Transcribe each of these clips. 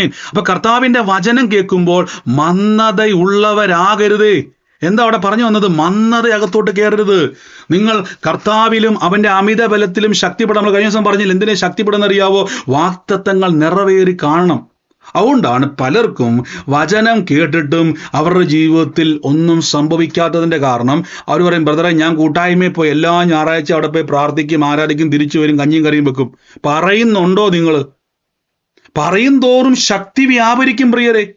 അപ്പൊ കർത്താവിന്റെ വചനം കേൾക്കുമ്പോൾ മന്ദതയുള്ളവരാകരുതേ. എന്താ അവിടെ പറഞ്ഞു വന്നത്? മന്ദത അകത്തോട്ട് കയറരുത്. നിങ്ങൾ കർത്താവിലും അവന്റെ അമിത ബലത്തിലും ശക്തിപ്പെടാൻ നമ്മൾ കഴിഞ്ഞ ദിവസം പറഞ്ഞില്ല എന്തിനെ ശക്തിപ്പെടുന്ന അറിയാവോ വാക്തത്വങ്ങൾ നിറവേറി കാണണം. അതുകൊണ്ടാണ് പലർക്കും വചനം കേട്ടിട്ടും അവരുടെ ജീവിതത്തിൽ ഒന്നും സംഭവിക്കാത്തതിന്റെ കാരണം. അവർ പറയും ബ്രദറെ ഞാൻ കൂട്ടായ്മയിൽ പോയി എല്ലാ ഞായറാഴ്ച അവിടെ പോയി പ്രാർത്ഥിക്കും ആരാധിക്കും തിരിച്ചു വരും കഞ്ഞിയും കറിയും വെക്കും. പറയുന്നുണ്ടോ നിങ്ങൾ പറയും തോറും ശക്തി വ്യാപരിക്കും പ്രിയരെ.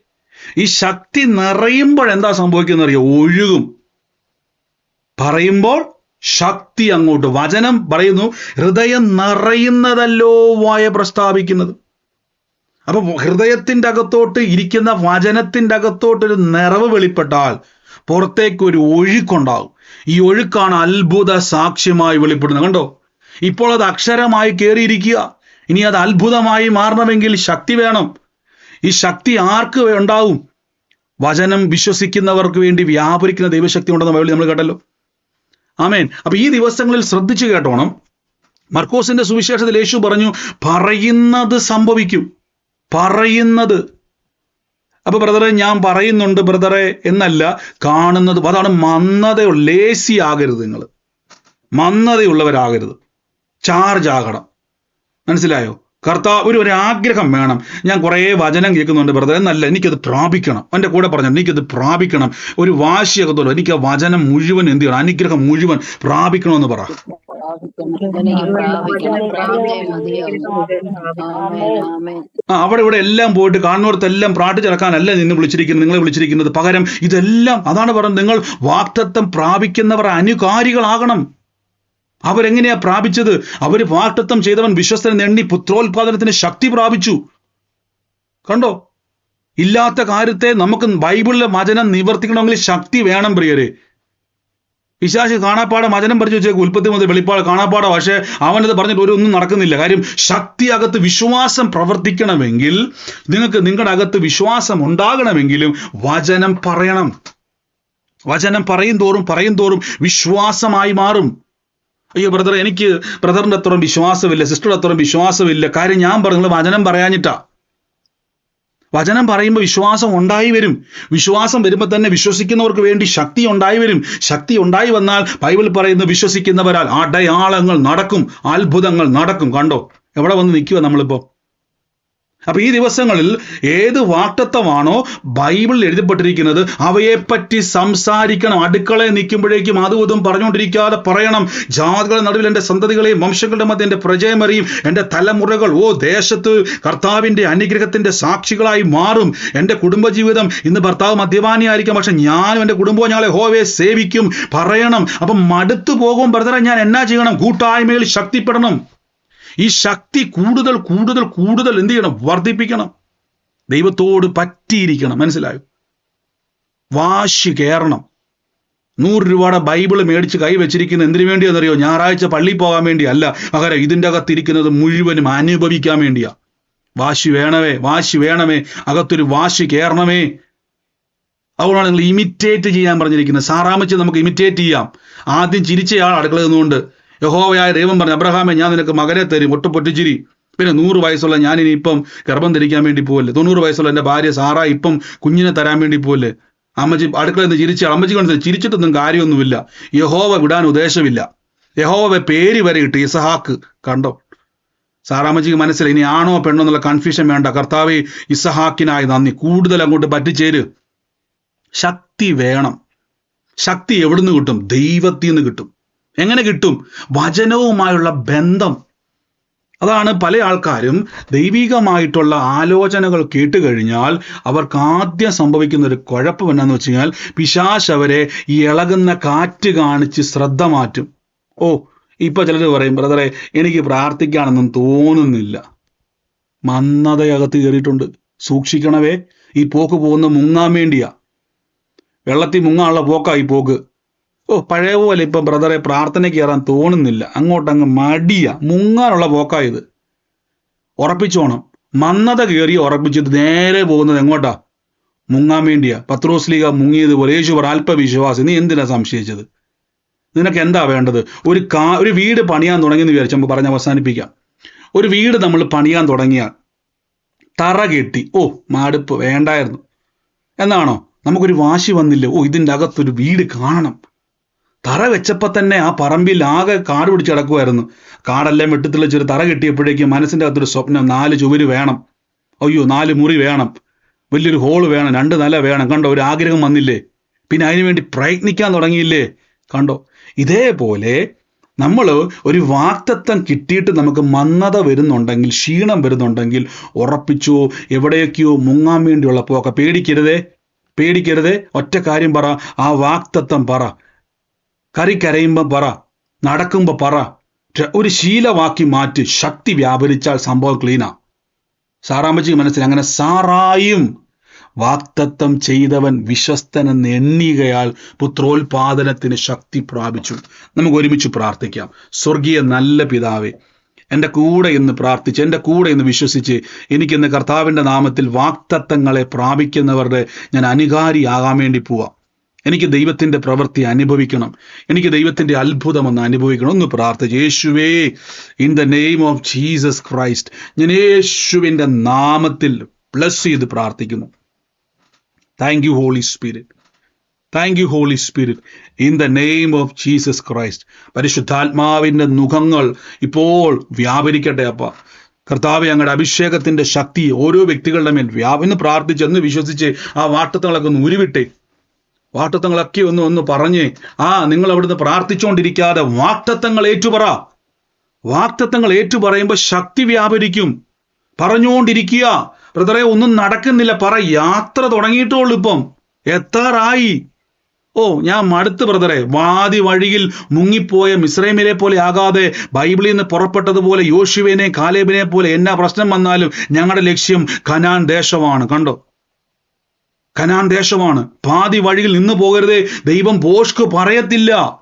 ഈ ശക്തി നിറയുമ്പോൾ എന്താ സംഭവിക്കുന്നത് അറിയോ ഒഴുകും. പറയുമ്പോൾ ശക്തി അങ്ങോട്ട് വചനം പറയുന്നു ഹൃദയം നിറയുന്നതല്ലോ വായ പ്രസ്താവിക്കുന്നത്. അപ്പൊ ഹൃദയത്തിന്റെ അകത്തോട്ട് ഇരിക്കുന്ന വചനത്തിന്റെ അകത്തോട്ട് ഒരു നിറവ് വെളിപ്പെട്ടാൽ പുറത്തേക്ക് ഒരു ഒഴുക്കുണ്ടാവും ഈ ഒഴുക്കാണ് അത്ഭുത സാക്ഷ്യമായി വെളിപ്പെടുന്നത്. കണ്ടോ? ഇപ്പോൾ അത് അക്ഷരമായി കയറിയിരിക്കുക. ഇനി അത് അത്ഭുതമായി മാറണമെങ്കിൽ ശക്തി വേണം. ഈ ശക്തി ആർക്ക് ഉണ്ടാവും? വചനം വിശ്വസിക്കുന്നവർക്ക് വേണ്ടി വ്യാപരിക്കുന്ന ദൈവശക്തി ഉണ്ടെന്ന് വഴി നമ്മൾ കേട്ടല്ലോ. ആമേൻ. അപ്പൊ ഈ ദിവസങ്ങളിൽ ശ്രദ്ധിച്ചു കേട്ടോണം. മർക്കോസിന്റെ സുവിശേഷത്തിൽ യേശു പറഞ്ഞു പറയുന്നത് സംഭവിക്കും. പറയുന്നത്. അപ്പൊ ബ്രദറെ ഞാൻ പറയുന്നുണ്ട് ബ്രദറെ എന്നല്ല കാണുന്നത്. അതാണ് മന്ദതയുള്ള ലേസി ആകരുത് നിങ്ങൾ മന്ദതയുള്ളവരാകരുത് ചാർജ് ആകണം. മനസ്സിലായോ? കർത്താവ് ഒരു ആഗ്രഹം വേണം. ഞാൻ കുറേ വചനം കേൾക്കുന്നുണ്ട് ബ്രദർ എന്നല്ല എനിക്കത് പ്രാപിക്കണം. എന്റെ കൂടെ പറഞ്ഞു എനിക്കത് പ്രാപിക്കണം. ഒരു വാശിയൊക്കെ തോന്നും എനിക്ക് ആ വചനം മുഴുവൻ എന്ത് ചെയ്യണം? അനുഗ്രഹം മുഴുവൻ പ്രാപിക്കണമെന്ന് പറ. അവിടെ ഇവിടെ എല്ലാം പോയിട്ട് കാണുന്നിടത്തെല്ലാം പ്രാർത്ഥിച്ചിറക്കാനല്ല നിന്ന് വിളിച്ചിരിക്കുന്നത് നിങ്ങളെ വിളിച്ചിരിക്കുന്നത് പകരം ഇതെല്ലാം അതാണ് പറഞ്ഞത്. നിങ്ങൾ വാക്തത്വം പ്രാപിക്കുന്നവർ അനുകാരികളാകണം. അവരെങ്ങനെയാ പ്രാപിച്ചത്? അവർ വാക്തത്വം ചെയ്തവൻ വിശ്വസ്തൻ എണ്ണി പുത്രോത്പാദനത്തിന് ശക്തി പ്രാപിച്ചു. കണ്ടോ? ഇല്ലാത്ത കാര്യത്തെ നമുക്ക് ബൈബിളിലെ വചനം നിവർത്തിക്കണമെങ്കിൽ ശക്തി വേണം പ്രിയരെ. പിശാശ് കാണാപ്പാടം വചനം പറഞ്ഞു വെച്ചേക്ക്. ഉൽപ്പത്തി മുതൽ വെളിപ്പാട് കാണാപ്പാടം. പക്ഷേ അവനത് പറഞ്ഞിട്ട് ഒരു ഒന്നും നടക്കുന്നില്ല. കാര്യം ശക്തി അകത്ത് വിശ്വാസം പ്രവർത്തിക്കണമെങ്കിൽ നിങ്ങൾക്ക് നിങ്ങളുടെ അകത്ത് വിശ്വാസം ഉണ്ടാകണമെങ്കിലും വചനം പറയണം. വചനം പറയും തോറും പറയും തോറും വിശ്വാസമായി മാറും. അയ്യോ ബ്രദർ എനിക്ക് ബ്രദറിന്റെ അത്രയും വിശ്വാസമില്ല സിസ്റ്ററുടെ അത്രയും വിശ്വാസമില്ല. കാര്യം ഞാൻ പറഞ്ഞു വചനം പറയാഞ്ഞിട്ടാ. വചനം പറയുമ്പോൾ വിശ്വാസം ഉണ്ടായി വരും. വിശ്വാസം വരുമ്പോൾ തന്നെ വിശ്വസിക്കുന്നവർക്ക് വേണ്ടി ശക്തി ഉണ്ടായി വരും. ശക്തി ഉണ്ടായി വന്നാൽ ബൈബിൾ പറയുന്ന വിശ്വസിക്കുന്നവരാൽ അടയാളങ്ങൾ നടക്കും അത്ഭുതങ്ങൾ നടക്കും. കണ്ടോ? എവിടെ വന്ന് നിൽക്കുക നമ്മളിപ്പോ? അപ്പൊ ഈ ദിവസങ്ങളിൽ ഏത് വാക്തത്വമാണോ ബൈബിളിൽ എഴുതപ്പെട്ടിരിക്കുന്നത് അവയെപ്പറ്റി സംസാരിക്കണം. അടുക്കളയെ നിൽക്കുമ്പോഴേക്കും അതും ഇതും പറഞ്ഞുകൊണ്ടിരിക്കാതെ പറയണം. ജാതികളുടെ നടുവിൽ എന്റെ സന്തതികളെയും വംശങ്ങളുടെ മധ്യ എന്റെ പ്രജയമറിയും എന്റെ തലമുറകൾ ഓ ദേശത്ത് കർത്താവിന്റെ അനുഗ്രഹത്തിന്റെ സാക്ഷികളായി മാറും. എന്റെ കുടുംബജീവിതം ഇന്ന് ഭർത്താവ് മദ്യപാനിയായിരിക്കാം പക്ഷെ ഞാനും എന്റെ കുടുംബവും ഞങ്ങളെ ഹോവയെ സേവിക്കും. പറയണം. അപ്പം മടുത്തു പോകും ബ്രദറെ ഞാൻ എന്നാ ചെയ്യണം? കൂട്ടായ്മയിൽ ശക്തിപ്പെടണം. ഈ ശക്തി കൂടുതൽ കൂടുതൽ കൂടുതൽ എന്ത് ചെയ്യണം? വർദ്ധിപ്പിക്കണം. ദൈവത്തോട് പറ്റിയിരിക്കണം. മനസ്സിലായോ? വാശി കയറണം നൂറ് രൂപയുടെ ബൈബിൾ മേടിച്ച് കൈ വെച്ചിരിക്കുന്നത് എന്തിനു വേണ്ടിയെന്നറിയോ? ഞായറാഴ്ച പള്ളിയിൽ പോകാൻ വേണ്ടി അല്ല പകരം ഇതിന്റെ അകത്തിരിക്കുന്നത് മുഴുവനും അനുഭവിക്കാൻ വേണ്ടിയാ. വാശി വേണമേ വാശി വേണമേ. അകത്തൊരു വാശി കയറണമേ അതുകൊണ്ടാണ് നിങ്ങൾ ഇമിറ്റേറ്റ് ചെയ്യാൻ പറഞ്ഞിരിക്കുന്നത്. സാറാമച്ച് നമുക്ക് ഇമിറ്റേറ്റ് ചെയ്യാം. ആദ്യം ചിരിച്ചയാൾ അടുക്കള നിന്നുകൊണ്ട് യഹോവയായ ദൈവം പറഞ്ഞു അബ്രഹാമെ ഞാൻ നിനക്ക് മകനെ തരും ഒട്ടു പൊട്ടിച്ചിരി. പിന്നെ നൂറ് വയസ്സുള്ള ഞാൻ ഇനി ഇപ്പം ഗർഭം ധരിക്കാൻ വേണ്ടി പോവല്ലേ? തൊണ്ണൂറ് വയസ്സുള്ള എന്റെ ഭാര്യ സാറ ഇപ്പം കുഞ്ഞിനെ തരാൻ വേണ്ടി പോവല്ലേ? അമ്മച്ചി അടുക്കളയിൽ നിന്ന് ചിരിച്ചാൽ അമ്മച്ചി കൊണ്ട് ചിരിച്ചിട്ടൊന്നും കാര്യമൊന്നുമില്ല. യഹോവ വിടാൻ ഉദ്ദേശമില്ല. യഹോവ പേര് വരെ ഇട്ട് ഇസഹാക്ക് കണ്ടോ? സാറാമ്മച്ചിക്ക് മനസ്സിലായി ഇനി ആണോ പെണ്ണോ എന്നുള്ള കൺഫ്യൂഷൻ വേണ്ട. കർത്താവ് ഇസഹാക്കിനായി നന്ദി. കൂടുതൽ അങ്ങോട്ട് പറ്റിച്ചേര്. ശക്തി വേണം. ശക്തി എവിടുന്ന് കിട്ടും? ദൈവത്തിൽ നിന്ന് കിട്ടും. എങ്ങനെ കിട്ടും? വചനവുമായുള്ള ബന്ധം. അതാണ് പല ആൾക്കാരും ദൈവികമായിട്ടുള്ള ആലോചനകൾ കേട്ട് കഴിഞ്ഞാൽ അവർക്ക് ആദ്യം സംഭവിക്കുന്ന ഒരു കുഴപ്പം എന്നാന്ന് വെച്ച് കഴിഞ്ഞാൽ പിശാശ് അവരെ ഈ ഇളകുന്ന കാറ്റ് കാണിച്ച് ശ്രദ്ധ മാറ്റും. ഓ ഇപ്പൊ ചിലർ പറയും ബ്രദറെ എനിക്ക് പ്രാർത്ഥിക്കാനൊന്നും തോന്നുന്നില്ല. മന്ദതയകത്ത് കയറിയിട്ടുണ്ട്. സൂക്ഷിക്കണവേ ഈ പോക്ക് പോകുന്ന മുങ്ങാൻ വേണ്ടിയാ. വെള്ളത്തിൽ മുങ്ങാനുള്ള പോക്കാ ഈ പോക്ക്. ഓ പഴയ പോലെ ഇപ്പൊ ബ്രദറെ പ്രാർത്ഥനയ്ക്ക് കയറാൻ തോന്നുന്നില്ല. അങ്ങോട്ടങ്ങ് മടിയ. മുങ്ങാനുള്ള പോക്കാ ഇത്. ഉറപ്പിച്ചോണം. മന്നത കയറി ഉറപ്പിച്ചിട്ട് നേരെ പോകുന്നത് എങ്ങോട്ടാ? മുങ്ങാൻ വേണ്ടിയാ. പത്രോസ്ലീഗ മുങ്ങിയതുപോലെ യേശു പറ അല്പവിശ്വാസി. നീ എന്തിനാ സംശയിച്ചത്? നിനക്ക് എന്താ വേണ്ടത്? ഒരു കാ ഒരു വീട് പണിയാൻ തുടങ്ങിയെന്ന് വിചാരിച്ച് നമുക്ക് പറഞ്ഞ് അവസാനിപ്പിക്കാം. ഒരു വീട് നമ്മൾ പണിയാൻ തുടങ്ങിയാൽ തറ കെട്ടി. ഓ മാടുപ്പ്. വേണ്ടായിരുന്നു. എന്നാണോ? നമുക്കൊരു വാശി വന്നില്ല. ഓ ഇതിന്റെ അകത്തൊരു വീട് കാണണം. തറ വെച്ചപ്പോൾ തന്നെ ആ പറമ്പിൽ ആകെ കാട് പിടിച്ച് കിടക്കുമായിരുന്നു കാടെല്ലാം വെട്ടിത്തെളിച്ചൊരു തറ കിട്ടിയപ്പോഴേക്കും മനസ്സിന്റെ അകത്തൊരു സ്വപ്നം നാല് ചുവര് വേണം. അയ്യോ നാല് മുറി വേണം. വലിയൊരു ഹോൾ വേണം രണ്ട് നില വേണം. കണ്ടോ ഒരു ആഗ്രഹം വന്നില്ലേ? പിന്നെ അതിനുവേണ്ടി പ്രയത്നിക്കാൻ തുടങ്ങിയില്ലേ? കണ്ടോ? ഇതേപോലെ നമ്മൾ ഒരു വാക്തത്വം കിട്ടിയിട്ട് നമുക്ക് മന്നത വരുന്നുണ്ടെങ്കിൽ ക്ഷീണം വരുന്നുണ്ടെങ്കിൽ ഉറപ്പിച്ചോ എവിടെയൊക്കെയോ മുങ്ങാൻ വേണ്ടിയുള്ളപ്പോ പോക്ക പേടിക്കരുതേ. പേടിക്കരുതേ. ഒറ്റ കാര്യം പറ. ആ വാക്തത്വം പറ. കറി കരയുമ്പോൾ പറ നടക്കുമ്പോൾ പറ. ഒരു ശീലമാക്കി മാറ്റി ശക്തി വ്യാപരിച്ചാൽ സംഭവം ക്ലീനാ സാറാമ്പച്ചി മനസ്സിൽ അങ്ങനെ സാറായും വാക്തത്വം ചെയ്തവൻ വിശ്വസ്തനെന്ന് എണ്ണികയാൽ പുത്രോൽപാദനത്തിന് ശക്തി പ്രാപിച്ചു. നമുക്ക് ഒരുമിച്ച് പ്രാർത്ഥിക്കാം. സ്വർഗീയ നല്ല പിതാവേ എന്റെ കൂടെ ഇന്ന് പ്രാർത്ഥിച്ച് എന്റെ കൂടെ ഇന്ന് വിശ്വസിച്ച് എനിക്കിന്ന് കർത്താവിന്റെ നാമത്തിൽ വാക്തത്വങ്ങളെ പ്രാപിക്കുന്നവരുടെ ഞാൻ അനുകാരിയാകാൻ വേണ്ടി പോവാം. എനിക്ക് ദൈവത്തിന്റെ പ്രവൃത്തി അനുഭവിക്കണം. എനിക്ക് ദൈവത്തിന്റെ അത്ഭുതം ഒന്ന് അനുഭവിക്കണം. ഒന്ന് പ്രാർത്ഥിച്ച്. യേശുവേ in the name of Jesus Christ ഞാൻ യേശുവിന്റെ നാമത്തിൽ ബ്ലസ് ചെയ്ത് പ്രാർത്ഥിക്കുന്നു. Thank you Holy Spirit thank you Holy Spirit in the name of Jesus Christ പരിശുദ്ധാത്മാവിന്റെ മുഖങ്ങൾ ഇപ്പോൾ വ്യാപരിക്കട്ടെ അപ്പ. കർത്താവ് ഞങ്ങളുടെ അഭിഷേകത്തിന്റെ ശക്തി ഓരോ വ്യക്തികളുടെ മേൽ വ്യാപനം പ്രാർത്ഥിച്ച് എന്ന് വിശ്വസിച്ച് ആ വാട്ടത്തങ്ങളൊക്കെ ഒന്ന് ഉരുവിട്ടെ. വാട്ടത്തങ്ങളൊക്കെ ഒന്ന് ഒന്ന് പറഞ്ഞ് ആ നിങ്ങൾ അവിടുന്ന് പ്രാർത്ഥിച്ചുകൊണ്ടിരിക്കാതെ വാക്തത്വങ്ങൾ ഏറ്റുപറ. വാക്തത്വങ്ങൾ ഏറ്റുപറയുമ്പോൾ ശക്തി വ്യാപരിക്കും. പറഞ്ഞുകൊണ്ടിരിക്കുക ബ്രദറെ ഒന്നും നടക്കുന്നില്ല. പറ യാത്ര തുടങ്ങിയിട്ടുള്ളൂ ഇപ്പം. എത്താറായി. ഓ ഞാൻ മടുത്ത് ബ്രദറെ. വാതി വഴിയിൽ മുങ്ങിപ്പോയ മിശ്രൈമിലെ പോലെ ആകാതെ ബൈബിളിൽ നിന്ന് പുറപ്പെട്ടതുപോലെ യോശുവിനെ കാലേബിനെ പോലെ എന്നാ പ്രശ്നം വന്നാലും ഞങ്ങളുടെ ലക്ഷ്യം കനാൻ ദേശമാണ്. കണ്ടോ? കനാൻ ദേശമാണ്. പാതി വഴിയിൽ നിന്ന് പോകരുതേ. ദൈവം പോഷ്ക്ക് പറയത്തില്ല.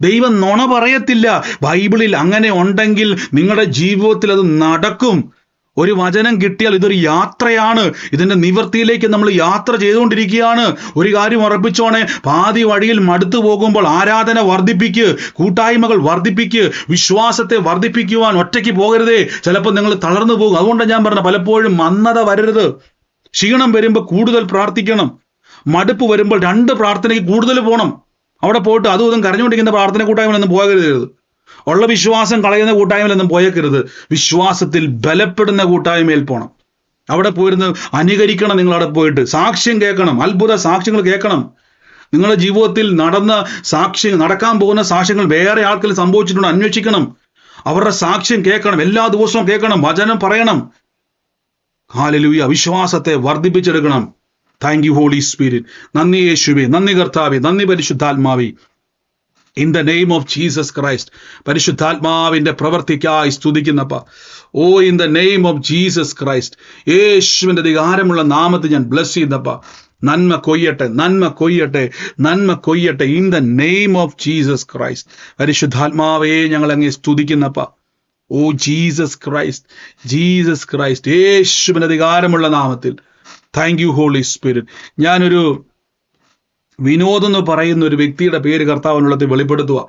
ദൈവം നുണ പറയത്തില്ല. ബൈബിളിൽ അങ്ങനെ ഉണ്ടെങ്കിൽ നിങ്ങളുടെ ജീവിതത്തിൽ അത് നടക്കും. ഒരു വചനം കിട്ടിയാൽ ഇതൊരു യാത്രയാണ്. ഇതിന്റെ നിവൃത്തിയിലേക്ക് നമ്മൾ യാത്ര ചെയ്തുകൊണ്ടിരിക്കുകയാണ്. ഒരു കാര്യം ഉറപ്പിച്ചോണെ. പാതി വഴിയിൽ മടുത്തു പോകുമ്പോൾ ആരാധന വർദ്ധിപ്പിക്ക് കൂട്ടായ്മകൾ വർദ്ധിപ്പിക്ക് വിശ്വാസത്തെ വർദ്ധിപ്പിക്കുവാൻ ഒറ്റയ്ക്ക് പോകരുതേ. ചിലപ്പോൾ നിങ്ങൾ തളർന്നു പോകും. അതുകൊണ്ടാണ് ഞാൻ പറഞ്ഞത് പലപ്പോഴും മന്നത വരരുത്. ക്ഷീണം വരുമ്പോൾ കൂടുതൽ പ്രാർത്ഥിക്കണം. മടുപ്പ് വരുമ്പോൾ രണ്ട് പ്രാർത്ഥനയ്ക്ക് കൂടുതൽ പോകണം അവിടെ പോയിട്ട് അതും ഇതും കരഞ്ഞുകൊണ്ടിരിക്കുന്ന പ്രാർത്ഥന കൂട്ടായ്മയിലൊന്നും പോകരുത്. ഉള്ള വിശ്വാസം കളയുന്ന കൂട്ടായ്മയിലൊന്നും പോയേക്കരുത്. വിശ്വാസത്തിൽ ബലപ്പെടുന്ന കൂട്ടായ്മയിൽ പോകണം അവിടെ പോയിരുന്ന് അനുകരിക്കണം നിങ്ങൾ അവിടെ പോയിട്ട്. സാക്ഷ്യം കേൾക്കണം. അത്ഭുത സാക്ഷ്യങ്ങൾ കേൾക്കണം. നിങ്ങളുടെ ജീവിതത്തിൽ നടന്ന സാക്ഷ്യം നടക്കാൻ പോകുന്ന സാക്ഷ്യങ്ങൾ വേറെ ആൾക്കാർ സംഭവിച്ചിട്ടുണ്ട് അന്വേഷിക്കണം. അവരുടെ സാക്ഷ്യം കേൾക്കണം. എല്ലാ ദിവസവും കേൾക്കണം. വചനം പറയണം. ഹാലലൂയ. വിശ്വാസത്തെ വർദ്ധിപ്പിച്ചെടുക്കണം. താങ്ക് യു ഹോളി സ്പിരിറ്റ് നന്ദി യേശുവേ നന്ദി കർത്താവേ നന്ദി പരിശുദ്ധാത്മാവി. In the name of Jesus Christ പരിശുദ്ധാത്മാവിന്റെ പ്രവർത്തിക്കായി സ്തുതിക്കുന്നപ്പ. ഓ in the name of Jesus Christ യേശുവിന്റെ അധികാരമുള്ള നാമത്തെ ഞാൻ ബ്ലസ് ചെയ്യുന്നപ്പ. നന്മ കൊയ്യട്ടെ നന്മ കൊയ്യട്ടെ നന്മ കൊയ്യട്ടെ. In the name of Jesus Christ പരിശുദ്ധാത്മാവേ ഞങ്ങൾ അങ്ങേ സ്തുതിക്കുന്നപ്പ. ഓ ജീസസ് ക്രൈസ്റ്റ് ജീസസ് ക്രൈസ്റ്റ് യേശുവിന്റെ അധികാരമുള്ള നാമത്തിൽ. താങ്ക് യു ഹോളി സ്പിരിറ്റ് ഞാനൊരു വിനോദ് എന്ന് പറയുന്ന ഒരു വ്യക്തിയുടെ പേര് കർത്താവിനുള്ളത് വെളിപ്പെടുത്തുക.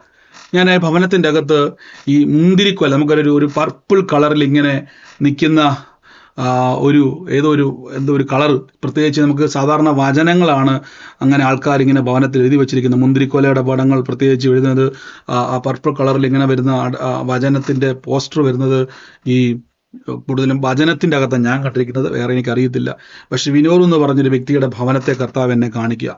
ഞാൻ ഭവനത്തിന്റെ അകത്ത് ഈ മുന്തിരിക്കൊല നമുക്കൊരു ഒരു പർപ്പിൾ കളറിൽ ഇങ്ങനെ നിൽക്കുന്ന ഒരു ഏതോ ഒരു എന്തോ ഒരു കളർ. പ്രത്യേകിച്ച് നമുക്ക് സാധാരണ വചനങ്ങളാണ് അങ്ങനെ ആൾക്കാർ ഇങ്ങനെ ഭവനത്തിൽ എഴുതി വെച്ചിരിക്കുന്നത്. മുന്തിരിക്കോലയുടെ പടങ്ങൾ പ്രത്യേകിച്ച് എഴുതുന്നത് ആ പർപ്പിൾ കളറിൽ ഇങ്ങനെ വരുന്ന വചനത്തിന്റെ പോസ്റ്റർ വരുന്നത് ഈ കൂടുതലും വചനത്തിന്റെ അകത്താണ് ഞാൻ കണ്ടിരിക്കുന്നത്. വേറെ എനിക്ക് അറിയത്തില്ല പക്ഷെ വിനോദ് എന്ന് പറഞ്ഞൊരു വ്യക്തിയുടെ ഭവനത്തെ കർത്താവ് എന്നെ കാണിക്കുക.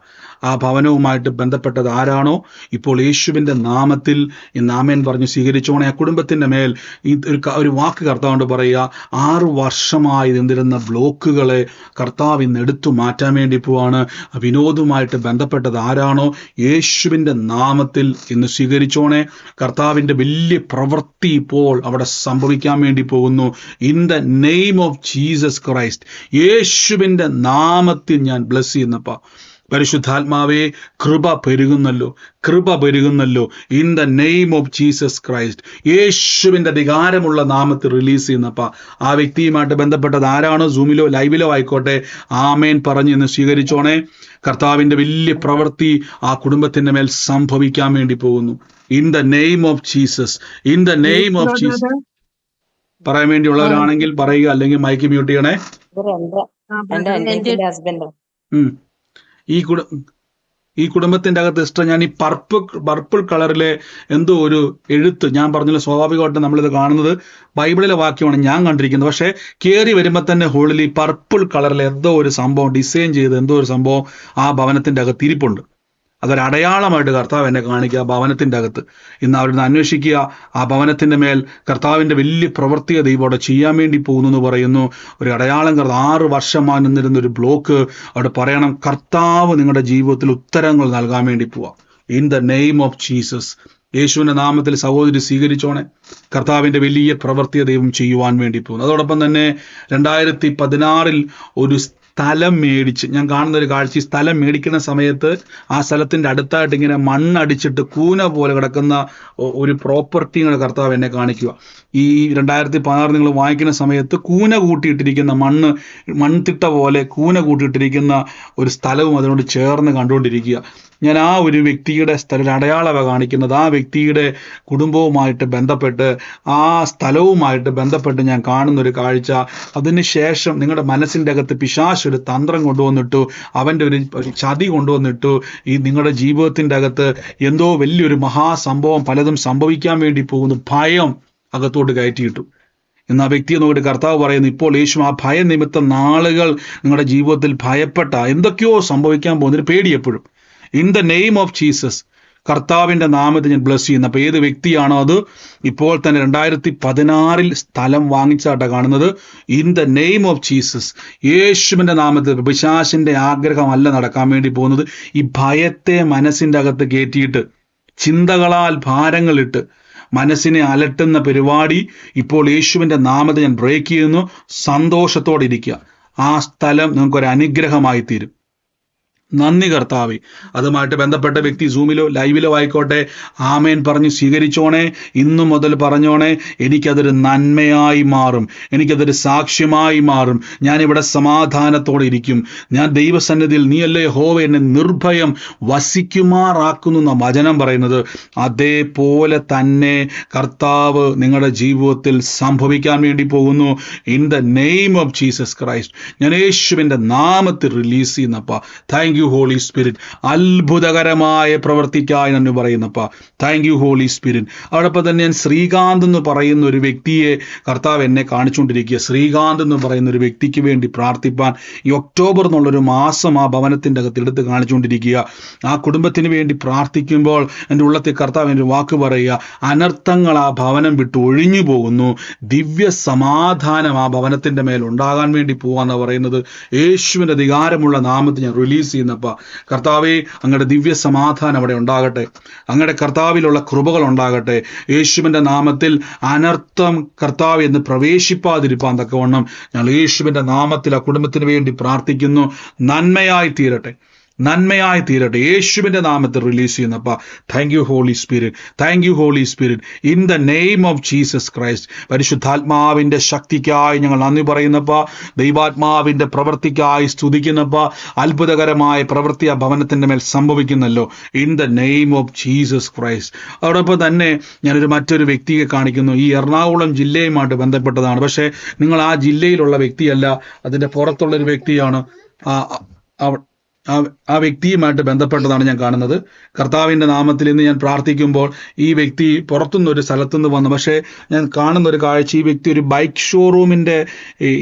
ആ ഭവനവുമായിട്ട് ബന്ധപ്പെട്ടത് ആരാണോ? ഇപ്പോൾ യേശുവിന്റെ നാമത്തിൽ ഈ നാമേൻ പറഞ്ഞു സ്വീകരിച്ചോണെ. ആ കുടുംബത്തിന്റെ മേൽ ഒരു ഒരു വാക്ക് കർത്താവുണ്ട് പറയുക ആറ് വർഷമായി നിന്നിരുന്ന ബ്ലോക്കുകളെ കർത്താവ് ഇന്ന് എടുത്തു മാറ്റാൻ വേണ്ടി പോവാണ്. വിനോദവുമായിട്ട് ബന്ധപ്പെട്ടത് ആരാണോ? യേശുവിന്റെ നാമത്തിൽ ഇന്ന് സ്വീകരിച്ചോണെ. കർത്താവിന്റെ വലിയ പ്രവൃത്തി ഇപ്പോൾ അവിടെ സംഭവിക്കാൻ വേണ്ടി പോകുന്നു. In the name of Jesus Christ യേശുവിന്റെ നാമത്തിൽ ഞാൻ ബ്ലസ് ചെയ്യുന്നപ്പ. പരിശുദ്ധാത്മാവേ കൃപ പെരുകുന്നല്ലോ കൃപ പെരുകുന്നല്ലോ. In the name of Jesus Christ യേശുവിന്റെ അധികാരമുള്ള നാമത്തിൽ റിലീസ് ചെയ്യുന്നപ്പ. ആ വ്യക്തിയുമായിട്ട് ബന്ധപ്പെട്ടത് ആരാണോ? സൂമിലോ ലൈവിലോ ആയിക്കോട്ടെ. ആമേൻ പറഞ്ഞ് ഇന്ന് സ്വീകരിച്ചോണേ. കർത്താവിന്റെ വലിയ പ്രവൃത്തി ആ കുടുംബത്തിന്റെ മേൽ സംഭവിക്കാൻ വേണ്ടി പോകുന്നു. In the name of Jesus in the name of Jesus പറയാൻ വേണ്ടിയുള്ളവരാണെങ്കിൽ പറയുക അല്ലെങ്കിൽ മൈക്ക് മ്യൂട്ട് ചെയ്യണേ. ഹസ്ബൻഡ് ഉം. ഈ കുട ഈ കുടുംബത്തിന്റെ അകത്ത് ഇഷ്ടം ഞാൻ ഈ പർപ്പിൾ പർപ്പിൾ കളറിലെ എന്തോ ഒരു എഴുത്ത്. ഞാൻ പറഞ്ഞല്ലോ സ്വാഭാവികമായിട്ടും നമ്മളിത് കാണുന്നത് ബൈബിളിലെ വാക്യമാണ് ഞാൻ കണ്ടിരിക്കുന്നത്. പക്ഷേ കയറി വരുമ്പോൾ തന്നെ ഹോളിൽ ഈ പർപ്പിൾ കളറിലെ എന്തോ ഒരു സംഭവം ഡിസൈൻ ചെയ്ത് എന്തോ ഒരു സംഭവം ആ ഭവനത്തിന്റെ അകത്ത് ഇരിപ്പുണ്ട്. അതൊരു അടയാളമായിട്ട് കർത്താവ് എന്നെ കാണിക്കുക ആ ഭവനത്തിന്റെ അകത്ത്. ഇന്ന് അവരിന്ന് അന്വേഷിക്കുക ആ ഭവനത്തിന്റെ മേൽ കർത്താവിന്റെ വലിയ പ്രവൃത്തിയെ ദൈവം അവിടെ ചെയ്യാൻ വേണ്ടി പോകുന്നു എന്ന് പറയുന്നു. ഒരു അടയാളം കർത്താവ് ആറ് വർഷമായി നിന്നിരുന്ന ഒരു ബ്ലോക്ക്. അവിടെ പറയണം കർത്താവ് നിങ്ങളുടെ ജീവിതത്തിൽ ഉത്തരങ്ങൾ നൽകാൻ വേണ്ടി പോവാം. In the name of Jesus യേശുവിന്റെ നാമത്തിൽ സഹോദരി സ്വീകരിച്ചോണെ. കർത്താവിന്റെ വലിയ പ്രവൃത്തിയെ ദൈവം ചെയ്യുവാൻ വേണ്ടി പോകുന്നു. അതോടൊപ്പം തന്നെ രണ്ടായിരത്തി പതിനാറിൽ ഒരു സ്ഥലം മേടിച്ച് ഞാൻ കാണുന്ന ഒരു കാഴ്ച ഈ സ്ഥലം മേടിക്കുന്ന സമയത്ത് ആ സ്ഥലത്തിന്റെ അടുത്തായിട്ട് ഇങ്ങനെ മണ്ണടിച്ചിട്ട് കൂന പോലെ കിടക്കുന്ന ഒരു പ്രോപ്പർട്ടിയുടെ കർത്താവ് എന്നെ കാണിക്കുക. ഈ രണ്ടായിരത്തി പതിനാറ് നിങ്ങൾ വാങ്ങിക്കുന്ന സമയത്ത് കൂന കൂട്ടിയിട്ടിരിക്കുന്ന മണ്ണ് മൺതിട്ട പോലെ കൂന കൂട്ടിയിട്ടിരിക്കുന്ന ഒരു സ്ഥലവും അതിനോട് ചേർന്ന് കണ്ടുകൊണ്ടിരിക്കുക. ഞാൻ ആ ഒരു വ്യക്തിയുടെ സ്ഥല അടയാളവ കാണിക്കുന്നത്. ആ വ്യക്തിയുടെ കുടുംബവുമായിട്ട് ബന്ധപ്പെട്ട് ആ സ്ഥലവുമായിട്ട് ബന്ധപ്പെട്ട് ഞാൻ കാണുന്ന ഒരു കാഴ്ച അതിനുശേഷം നിങ്ങളുടെ മനസ്സിന്റെ അകത്ത് പിശാശ് ഒരു തന്ത്രം കൊണ്ടുവന്നിട്ടു അവന്റെ ഒരു ചതി കൊണ്ടുവന്നിട്ടു ഈ നിങ്ങളുടെ ജീവിതത്തിന്റെ അകത്ത് എന്തോ വലിയൊരു മഹാസംഭവം പലതും സംഭവിക്കാൻ വേണ്ടി പോകുന്നു ഭയം അകത്തോട്ട് കയറ്റിയിട്ടു. എന്ന് ആ വ്യക്തിയെ നോക്കിയിട്ട് കർത്താവ് പറയുന്നു ഇപ്പോൾ യേശു ആ ഭയനിമിത്തം നാളുകൾ നിങ്ങളുടെ ജീവിതത്തിൽ ഭയപ്പെട്ട എന്തൊക്കെയോ സംഭവിക്കാൻ പോകുന്നൊരു പേടി എപ്പോഴും. In the name of Jesus കർത്താവിന്റെ നാമത്തെ ഞാൻ ബ്ലസ് ചെയ്യുന്നു. അപ്പോൾ ഏത് വ്യക്തിയാണോ അത്? ഇപ്പോൾ തന്നെ രണ്ടായിരത്തി പതിനാറിൽ സ്ഥലം വാങ്ങിച്ചാട്ടാ കാണുന്നത്. In the name of Jesus യേശുവിന്റെ നാമത്തിൽ പിശാശിന്റെ ആഗ്രഹമല്ല നടക്കാൻ വേണ്ടി പോകുന്നത്. ഈ ഭയത്തെ മനസ്സിന്റെ അകത്ത് കയറ്റിയിട്ട് ചിന്തകളാൽ ഭാരങ്ങളിട്ട് മനസ്സിനെ അലട്ടുന്ന പരിപാടി ഇപ്പോൾ യേശുവിന്റെ നാമത്തെ ഞാൻ ബ്രേക്ക് ചെയ്യുന്നു. സന്തോഷത്തോടെ ഇരിക്കുക. ആ സ്ഥലം നിങ്ങൾക്കൊരു അനുഗ്രഹമായി തീരും നന്ദി കർത്താവെ. അതുമായിട്ട് ബന്ധപ്പെട്ട വ്യക്തി സൂമിലോ ലൈവിലോ ആയിക്കോട്ടെ. ആമേൻ പറഞ്ഞ് സ്വീകരിച്ചോണേ. ഇന്നു മുതൽ പറഞ്ഞോണേ എനിക്കതൊരു നന്മയായി മാറും. എനിക്കതൊരു സാക്ഷ്യമായി മാറും. ഞാനിവിടെ സമാധാനത്തോടെ ഇരിക്കും. ഞാൻ ദൈവസന്നിധിയിൽ നീയല്ലേ ഹോവ എന്നെ നിർഭയം വസിക്കുമാറാക്കുന്നു എന്ന വചനം പറയുന്നത്. അതേപോലെ തന്നെ കർത്താവ് നിങ്ങളുടെ ജീവിതത്തിൽ സംഭവിക്കാൻ വേണ്ടി പോകുന്നു. In the name of Jesus Christ ഞാൻ യേശുവിന്റെ നാമത്തിൽ റിലീസ് ചെയ്യുന്നപ്പ. താങ്ക് യു ഹോളി സ്പിരിറ്റ് അത്ഭുതകരമായ പ്രവർത്തിക്കായി എന്ന് പറയുന്നപ്പ. താങ്ക് യു ഹോളി സ്പിരിറ്റ് അതോടൊപ്പം തന്നെ ഞാൻ ശ്രീകാന്ത് എന്ന് പറയുന്ന ഒരു വ്യക്തിയെ കർത്താവ് എന്നെ കാണിച്ചുകൊണ്ടിരിക്കുക. ശ്രീകാന്ത് എന്ന് പറയുന്ന ഒരു വ്യക്തിക്ക് വേണ്ടി പ്രാർത്ഥിപ്പാൻ ഈ ഒക്ടോബർ എന്നുള്ളൊരു മാസം ആ ഭവനത്തിന്റെ അകത്ത് എടുത്ത് കാണിച്ചുകൊണ്ടിരിക്കുക. ആ കുടുംബത്തിന് വേണ്ടി പ്രാർത്ഥിക്കുമ്പോൾ എന്റെ ഉള്ളത്തിൽ കർത്താവ് എന്റെ വാക്ക് പറയുക. അനർത്ഥങ്ങൾ ആ ഭവനം വിട്ട് ഒഴിഞ്ഞു പോകുന്നു. ദിവ്യ സമാധാനം ആ ഭവനത്തിന്റെ മേൽ ഉണ്ടാകാൻ വേണ്ടി പോവാന്ന് പറയുന്നത്. യേശുവിന്റെ അധികാരമുള്ള നാമത്തെ ഞാൻ റിലീസ് ചെയ്യുന്നപ്പ. കർത്താവെ അങ്ങയുടെ ദിവ്യ സമാധാനം അവിടെ ഉണ്ടാകട്ടെ. അങ്ങയുടെ കർത്താവിലുള്ള കൃപകൾ ഉണ്ടാകട്ടെ. യേശുവിന്റെ നാമത്തിൽ അനർത്ഥം കർത്താവ് എന്ന് പ്രവേശിപ്പാതിരിപ്പാൻ തക്കവണ്ണം ഞങ്ങൾ യേശുവിന്റെ നാമത്തിൽ ആ കുടുംബത്തിന് വേണ്ടി പ്രാർത്ഥിക്കുന്നു. നന്മയായി തീരട്ടെ. നന്മയായി തീരട്ടെ. യേശുവിന്റെ നാമത്തിൽ release ചെയ്യുന്നപ്പ thank you Holy Spirit thank you Holy Spirit in the name of Jesus Christ പരിശുദ്ധാത്മാവിന്റെ ശക്തിക്കായി ഞങ്ങൾ നന്ദി പറയുന്നപ്പ ദൈവാത്മാവിന്റെ പ്രവൃത്തിക്കായി സ്തുതിക്കുന്നപ്പ അത്ഭുതകരമായ പ്രവൃത്തി ആ ഭവനത്തിന്റെ മേൽ സംഭവിക്കുന്നല്ലോ. In the name of Jesus Christ അതോടൊപ്പം തന്നെ ഞാനൊരു മറ്റൊരു വ്യക്തിയെ കാണിക്കുന്നു. ഈ എറണാകുളം ജില്ലയുമായിട്ട് ബന്ധപ്പെട്ടതാണ്. പക്ഷേ നിങ്ങൾ ആ ജില്ലയിലുള്ള വ്യക്തിയല്ല അതിന്റെ പുറത്തുള്ള ഒരു വ്യക്തിയാണ് ആ ആ വ്യക്തിയുമായിട്ട് ബന്ധപ്പെട്ടതാണ് ഞാൻ കാണുന്നത്. കർത്താവിന്റെ നാമത്തിൽ ഇന്ന് ഞാൻ പ്രാർത്ഥിക്കുമ്പോൾ ഈ വ്യക്തി പുറത്തുനിന്ന് ഒരു സ്ഥലത്തുനിന്ന് വന്നു. പക്ഷേ ഞാൻ കാണുന്ന ഒരു കാഴ്ച ഈ വ്യക്തി ഒരു ബൈക്ക് ഷോറൂമിന്റെ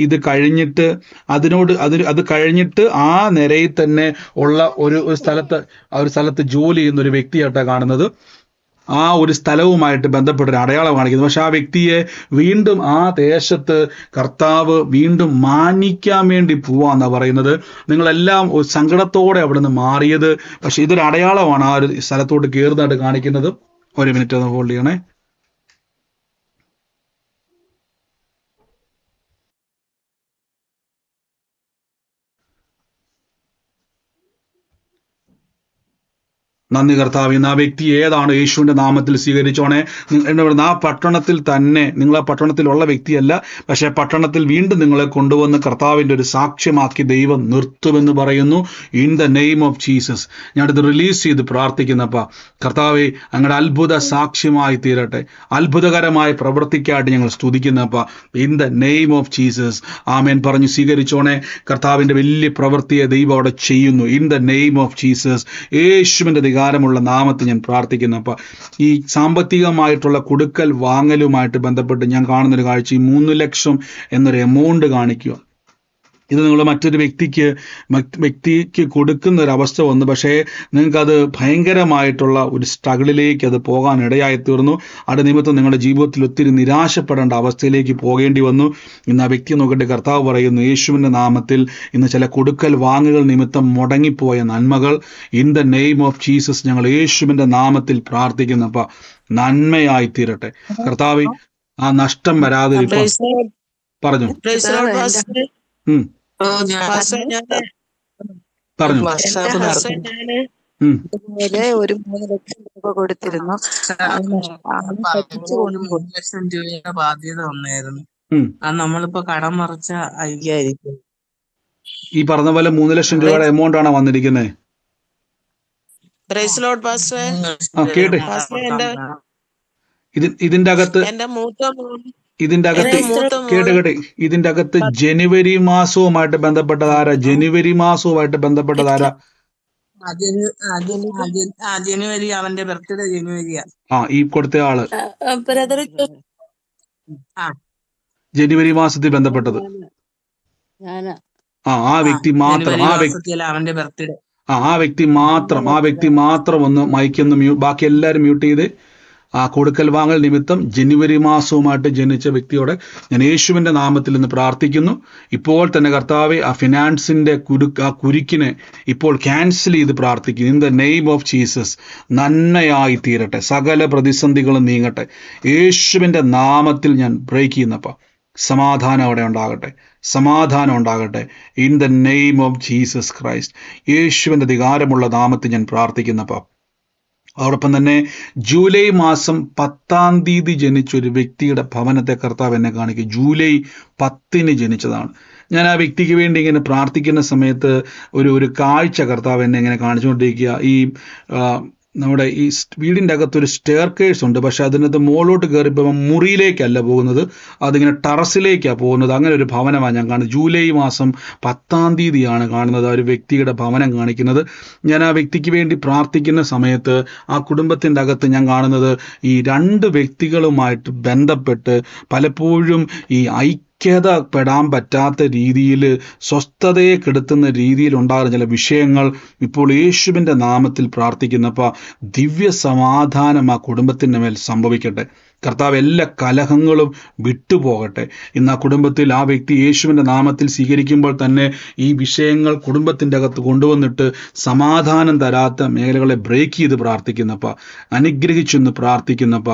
ഇത് കഴിഞ്ഞിട്ട് അതിനോട് അതിന് അത് കഴിഞ്ഞിട്ട് ആ നിരയിൽ തന്നെ ഉള്ള ഒരു ഒരു സ്ഥലത്ത് ആ ഒരു സ്ഥലത്ത് ജോലി ചെയ്യുന്ന ഒരു വ്യക്തിയായിട്ടാണ് കാണുന്നത്. ആ ഒരു സ്ഥലവുമായിട്ട് ബന്ധപ്പെട്ട ഒരു അടയാളം കാണിക്കുന്നത് പക്ഷെ ആ വ്യക്തിയെ വീണ്ടും ആ ദേശത്ത് കർത്താവ് വീണ്ടും മാനിക്കാൻ വേണ്ടി പോവാന്നാ പറയുന്നത്. നിങ്ങളെല്ലാം ഒരു സങ്കടത്തോടെ അവിടെ നിന്ന് മാറിയത്. പക്ഷെ ഇതൊരു അടയാളമാണ് ആ ഒരു സ്ഥലത്തോട്ട് കയറുന്നതായിട്ട് കാണിക്കുന്നത്. ഒരു മിനിറ്റ് ഒന്ന് ഹോൾഡ് ചെയ്യണേ. നന്ദി കർത്താവ് ആ വ്യക്തി ഏതാണ് യേശുവിന്റെ നാമത്തിൽ സ്വീകരിച്ചോണേ എന്താ ആ പട്ടണത്തിൽ തന്നെ നിങ്ങൾ ആ പട്ടണത്തിലുള്ള വ്യക്തിയല്ല പക്ഷേ പട്ടണത്തിൽ വീണ്ടും നിങ്ങളെ കൊണ്ടുവന്ന് കർത്താവിന്റെ ഒരു സാക്ഷ്യമാക്കി ദൈവം നിർത്തുമെന്ന് പറയുന്നു. In the name of Jesus ഞാനത് റിലീസ് ചെയ്ത് പ്രാർത്ഥിക്കുന്നപ്പോൾ കർത്താവെ അങ്ങയുടെ അത്ഭുത സാക്ഷ്യമായി തീരട്ടെ. അത്ഭുതകരമായ പ്രവൃത്തിക്കായിട്ട് ഞങ്ങൾ സ്തുതിക്കുന്നപ്പോൾ in the name of Jesus amen. പറഞ്ഞു സ്വീകരിച്ചോണേ കർത്താവിന്റെ വലിയ പ്രവൃത്തിയെ ദൈവം അവിടെ ചെയ്യുന്നു. In the name of Jesus യേശുവിന്റെ അധികാരമുള്ള നാമത്തിൽ ഞാൻ പ്രാർത്ഥിക്കുന്നു. അപ്പൊ ഈ സാമ്പത്തികമായിട്ടുള്ള കൊടുക്കൽ വാങ്ങലുമായിട്ട് ബന്ധപ്പെട്ട് ഞാൻ കാണുന്നൊരു കാഴ്ച ഈ മൂന്ന് ലക്ഷം എന്നൊരു എമൗണ്ട് കാണിക്കുക. ഇത് നിങ്ങൾ മറ്റൊരു വ്യക്തിക്ക് വ്യക്തിക്ക് കൊടുക്കുന്ന ഒരു അവസ്ഥ വന്നു. പക്ഷേ നിങ്ങൾക്കത് ഭയങ്കരമായിട്ടുള്ള ഒരു സ്ട്രഗിളിലേക്ക് അത് പോകാൻ ഇടയായി തീർന്നു. അത് നിമിത്തം നിങ്ങളുടെ ജീവിതത്തിൽ ഒത്തിരി നിരാശപ്പെടേണ്ട അവസ്ഥയിലേക്ക് പോകേണ്ടി വന്നു. ഇന്ന് ആ വ്യക്തി നോക്കിയിട്ട് കർത്താവ് പറയുന്നു യേശുവിന്റെ നാമത്തിൽ ഇന്ന് ചില കൊടുക്കൽ വാങ്ങുകൾ നിമിത്തം മുടങ്ങിപ്പോയ നന്മകൾ. In the name of Jesus ഞങ്ങൾ യേശുവിന്റെ നാമത്തിൽ പ്രാർത്ഥിക്കുന്നപ്പോൾ നന്മയായി തീരട്ടെ. കർത്താവ് ആ നഷ്ടം വരാതെ പറഞ്ഞു. ഉം. ഇതുപോലെ ഒരു മൂന്ന് ലക്ഷം രൂപ കൊടുത്തിരുന്നു. ലക്ഷം രൂപയുടെ ബാധ്യത വന്നായിരുന്നു. അത് നമ്മളിപ്പോ കടം മറിച്ച അയ്യായിരിക്കും ഈ പറഞ്ഞ പോലെ മൂന്ന് ലക്ഷം രൂപയുടെ എമൗണ്ട് ആണോ വന്നിരിക്കുന്നത് കേട്ട്. ഇതിന്റെ അകത്ത് എന്റെ മൂത്ത മോൻ ഇതിന്റെ അകത്ത് കേട്ട് കേട്ട് ഇതിന്റെ അകത്ത് ജനുവരി മാസവുമായിട്ട് ബന്ധപ്പെട്ടത് ആരാ? ജനുവരി മാസവുമായിട്ട് ബന്ധപ്പെട്ടത് ആരാ? ആ, ജനു- ആ, ജനു- ആ, ജനു- ആ, ജനുവരി അവന്റെ ബർത്ത്ഡേ ജനുവരിയാ. ആ ഈ കൊടുത്ത ആൾ. ജനുവരി മാസത്തിൽ ബന്ധപ്പെട്ടത്. ആ ആ വ്യക്തി മാത്രം ആ വ്യക്തി അവന്റെ ബർത്ത്ഡേ. ആ ആ വ്യക്തി മാത്രം ആ വ്യക്തി മാത്രം ഒന്ന് മൈക്കൊന്ന് മ്യൂ ബാക്കി എല്ലാരും മ്യൂട്ട് ചെയ്ത് ആ കൊടുക്കൽ വാങ്ങൽ നിമിത്തം ജനുവരി മാസവുമായിട്ട് ജനിച്ച വ്യക്തിയോട് ഞാൻ യേശുവിന്റെ നാമത്തിൽ നിന്ന് പ്രാർത്ഥിക്കുന്നു. ഇപ്പോൾ തന്നെ കർത്താവെ ആ ഫിനാൻസിന്റെ കുരു ആ കുരുക്കിനെ ഇപ്പോൾ ക്യാൻസൽ ചെയ്ത് പ്രാർത്ഥിക്കുന്നു. In the name of Jesus നന്മയായി തീരട്ടെ. സകല പ്രതിസന്ധികളും നീങ്ങട്ടെ. യേശുവിന്റെ നാമത്തിൽ ഞാൻ ബ്രേക്ക് ചെയ്യുന്നപ്പോൾ സമാധാനം അവിടെ ഉണ്ടാകട്ടെ. സമാധാനം ഉണ്ടാകട്ടെ. In the name of Jesus Christ. യേശുവിന്റെ അധികാരമുള്ള നാമത്തിൽ ഞാൻ പ്രാർത്ഥിക്കുന്നപ്പ അതോടൊപ്പം തന്നെ ജൂലൈ മാസം പത്താം തീയതി ജനിച്ച ഒരു വ്യക്തിയുടെ ഭവനത്തെ കർത്താവ് എന്നെ കാണിക്കും. ജൂലൈ പത്തിന് ജനിച്ചതാണ്. ഞാൻ ആ വ്യക്തിക്ക് വേണ്ടി ഇങ്ങനെ പ്രാർത്ഥിക്കുന്ന സമയത്ത് ഒരു ഒരു കാഴ്ച കർത്താവ് എന്നെ ഇങ്ങനെ കാണിച്ചുകൊണ്ടിരിക്കുക. ഈ നമ്മുടെ ഈ വീടിന്റെ അകത്തൊരു സ്റ്റെയർ കേഴ്സ് ഉണ്ട്. പക്ഷെ അതിനകത്ത് മുകളിലോട്ട് കയറിപ്പോൾ മുറിയിലേക്കല്ല പോകുന്നത്. അതിങ്ങനെ ടെറസിലേക്കാണ് പോകുന്നത്. അങ്ങനെ ഒരു ഭവനമാണ് ഞാൻ കാണുന്നത്. ജൂലൈ മാസം പത്താം തീയതിയാണ് കാണുന്നത് ആ ഒരു വ്യക്തിയുടെ ഭവനം കാണിക്കുന്നത്. ഞാൻ ആ വ്യക്തിക്ക് വേണ്ടി പ്രാർത്ഥിക്കുന്ന സമയത്ത് ആ കുടുംബത്തിന്റെ അകത്ത് ഞാൻ കാണുന്നത് ഈ രണ്ട് വ്യക്തികളുമായിട്ട് ബന്ധപ്പെട്ട് പലപ്പോഴും ഈ ഐക്യതപ്പെടാൻ പറ്റാത്ത രീതിയിൽ സ്വസ്ഥതയെ കെടുത്തുന്ന രീതിയിൽ ഉണ്ടാകുന്ന ചില വിഷയങ്ങൾ ഇപ്പോൾ യേശുവിന്റെ നാമത്തിൽ പ്രാർത്ഥിക്കുന്നപ്പോൾ ദിവ്യ സമാധാനം ആ കുടുംബത്തിന്റെ മേൽ സംഭവിക്കട്ടെ. കർത്താവ് എല്ലാ കലഹങ്ങളും വിട്ടുപോകട്ടെ. ഇന്ന് ആ കുടുംബത്തിൽ ആ വ്യക്തി യേശുവിന്റെ നാമത്തിൽ സ്വീകരിക്കുമ്പോൾ തന്നെ ഈ വിഷയങ്ങൾ കുടുംബത്തിന്റെ അകത്ത് കൊണ്ടുവന്നിട്ട് സമാധാനം തരാത്ത മേഖലകളെ ബ്രേക്ക് ചെയ്ത് പ്രാർത്ഥിക്കുന്നപ്പോൾ അനുഗ്രഹിച്ചെന്ന് പ്രാർത്ഥിക്കുന്നപ്പ